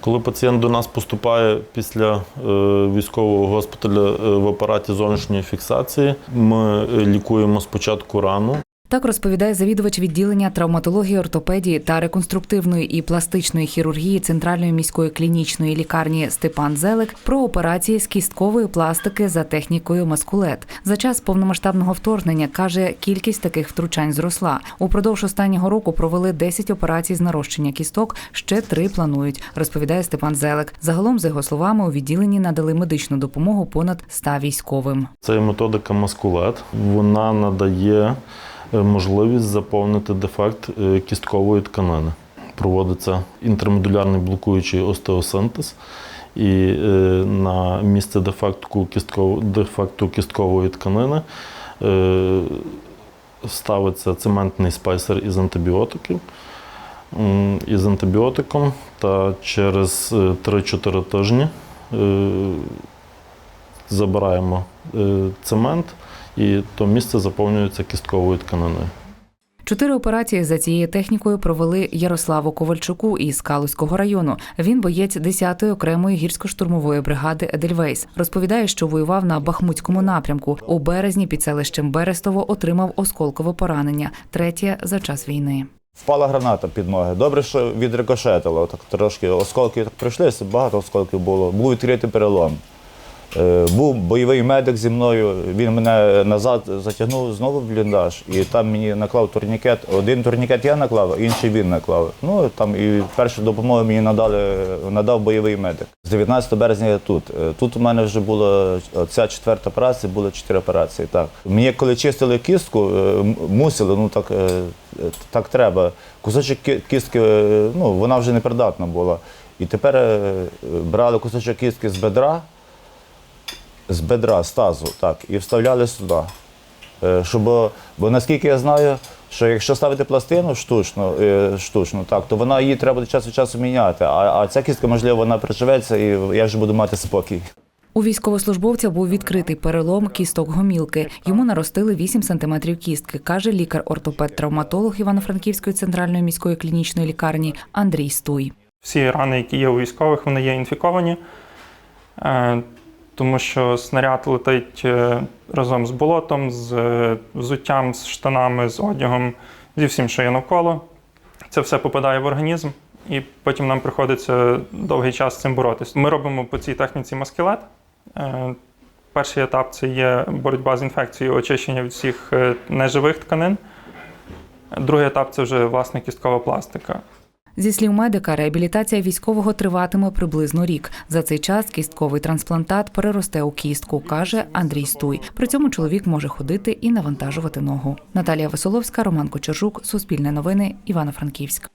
Коли пацієнт до нас поступає після е, військового госпіталя е, в апараті зовнішньої фіксації, ми е, лікуємо спочатку рану. Так розповідає завідувач відділення травматології, ортопедії та реконструктивної і пластичної хірургії Центральної міської клінічної лікарні Степан Зелик про операції з кісткової пластики за технікою маскулет. За час повномасштабного вторгнення каже, кількість таких втручань зросла. Упродовж останнього року провели 10 операцій з нарощення кісток, ще три планують. Розповідає Степан Зелик. Загалом, за його словами, у відділенні надали медичну допомогу понад 100 військовим. Це методика маскулет. Вона надає можливість заповнити дефект е, кісткової тканини. Проводиться інтермедулярний блокуючий остеосинтез. І е, на місце дефекту, дефекту кісткової тканини е, ставиться цементний спайсер із антибіотиків. Із антибіотиком та через е, 3-4 тижні е, забираємо е, цемент, і то місце заповнюється кістковою тканиною. Чотири операції за цією технікою провели Ярославу Ковальчуку із Калузького району. Він боєць 10-ї окремої гірсько-штурмової бригади Едельвейс. Розповідає, що воював на Бахмутському напрямку. У березні під селищем Берестово отримав осколкове поранення, третє за час війни. Впала граната під ноги. Добре, що відрикошетило. Так трошки осколки так прийшлися, багато осколків було. Був відкритий перелом. Е, Був бойовий медик зі мною, він мене назад затягнув знову в бліндаж, і там мені наклав турнікет. Один турнікет я наклав, інший він наклав. Ну там і першу допомогу мені надали, надав бойовий медик. З 19 березня я тут. Е, Тут у мене вже була ця четверта операція, було чотири операції. Так. Мені коли чистили кістку, е, мусили, ну так, так треба. Кусочок кістки, ну вона вже непридатна була. І тепер брали кусочок кістки з бедра з бедра, з тазу, так, і вставляли сюди. Е, Щоб, бо наскільки я знаю, що якщо ставити пластину штучну, е, штучну так, то вона її треба час від часу міняти. А, а ця кістка, можливо, вона приживеться і я вже буду мати спокій. У військовослужбовця був відкритий перелом кісток гомілки. Йому наростили 8 сантиметрів кістки, каже лікар-ортопед-травматолог Івано-Франківської центральної міської клінічної лікарні Андрій Стуй. Всі рани, які є у військових, вони є інфіковані, е, тому що снаряд летить е, разом з болотом, з е, взуттям, з штанами, з одягом, зі всім, що є навколо. Це все попадає в організм, і потім нам приходиться довгий час з цим боротися. Ми робимо по цій техніці маскелет. Е, Перший етап це є боротьба з інфекцією, очищення від всіх неживих тканин. Другий етап це вже власне кісткова пластика. Зі слів медика, реабілітація військового триватиме приблизно рік. За цей час кістковий трансплантат переросте у кістку, каже Андрій Стуй. При цьому чоловік може ходити і навантажувати ногу. Наталія Василовська, Роман Кочержук, Суспільне новини, Івано-Франківськ.